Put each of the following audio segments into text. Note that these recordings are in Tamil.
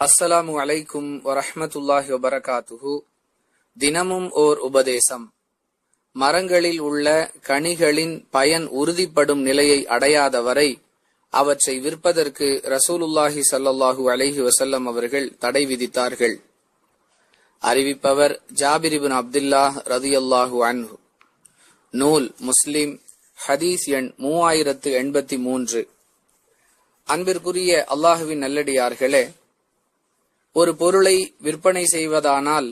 அஸ்ஸலாமு அலைக்கும் வரஹமத்துல்லாஹி வபரகாத்துஹு. தினமும் ஓர் உபதேசம். மரங்களில் உள்ள கனிகளின் பயன் உறுதிப்படும் நிலையை அடையாத வரை அவற்றை விற்பதற்கு ரசூலுல்லாஹி ஸல்லல்லாஹு அலஹி வசல்லம் அவர்கள் தடை விதித்தார்கள். அறிவிப்பவர் ஜாபிரிபின் அப்துல்லாஹ் ரதியல்லாஹு அன்ஹு. நூல் முஸ்லிம் ஹதீஸ் எண் மூவாயிரத்து எண்பத்தி மூன்று. அன்பிற்குரிய அல்லாஹுவின் நல்லடியார்களே ஒரு பொருளை விற்பனை செய்வதானால்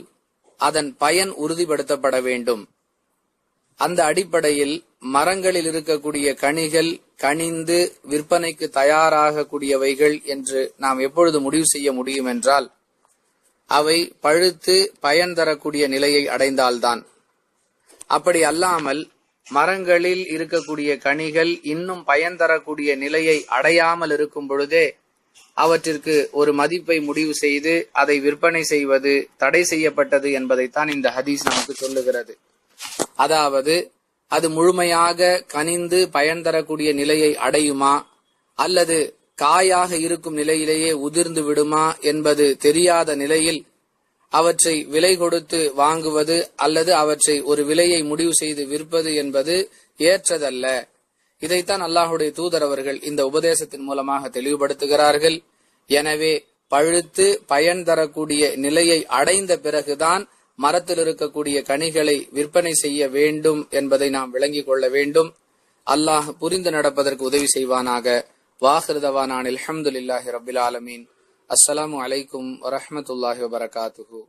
அதன் பயன் உறுதிப்படுத்தப்பட வேண்டும். அந்த அடிப்படையில் மரங்களில் இருக்கக்கூடிய கனிகள் கனிந்து விற்பனைக்கு தயாராகக்கூடியவைகள் என்று நாம் எப்பொழுது முடிவு செய்ய முடியும் என்றால் அவை பழுத்து பயன் தரக்கூடிய நிலையை அடைந்தால்தான். அப்படி அல்லாமல் மரங்களில் இருக்கக்கூடிய கனிகள் இன்னும் பயன் தரக்கூடிய நிலையை அடையாமல் இருக்கும் பொழுதே அவற்றிற்கு ஒரு மதிப்பை முடிவு செய்து அதை விற்பனை செய்வது தடை செய்யப்பட்டது என்பதைத்தான் இந்த ஹதீஸ் நமக்கு சொல்லுகிறது. அதாவது அது முழுமையாக கனிந்து பயன் தரக்கூடிய நிலையை அடையுமா? அல்லது காயாக இருக்கும் நிலையிலேயே உதிர்ந்து விடுமா என்பது தெரியாத நிலையில் அவற்றை விலை கொடுத்து வாங்குவது அல்லது அவற்றை ஒரு விலையை முடிவு செய்து விற்பது என்பது ஏற்றதல்ல. இதைத்தான் அல்லாஹுடைய தூதர் அவர்கள் இந்த உபதேசத்தின் மூலமாக தெளிவுபடுத்துகிறார்கள். எனவே பழுத்து பயன் தரக்கூடிய நிலையை அடைந்த பிறகுதான் மரத்தில் இருக்கக்கூடிய கனிகளை விற்பனை செய்ய வேண்டும் என்பதை நாம் விளங்கிக் கொள்ள வேண்டும். அல்லாஹ் புரிந்து நடப்பதற்கு உதவி செய்வானாக. வாஹிருதவானான் அல்ஹம்துலில்லாஹி ரபில் ஆலமீன். அஸ்ஸலாமு அலைக்கும் வரஹமத்துல்லாஹி வபரகாத்துஹு.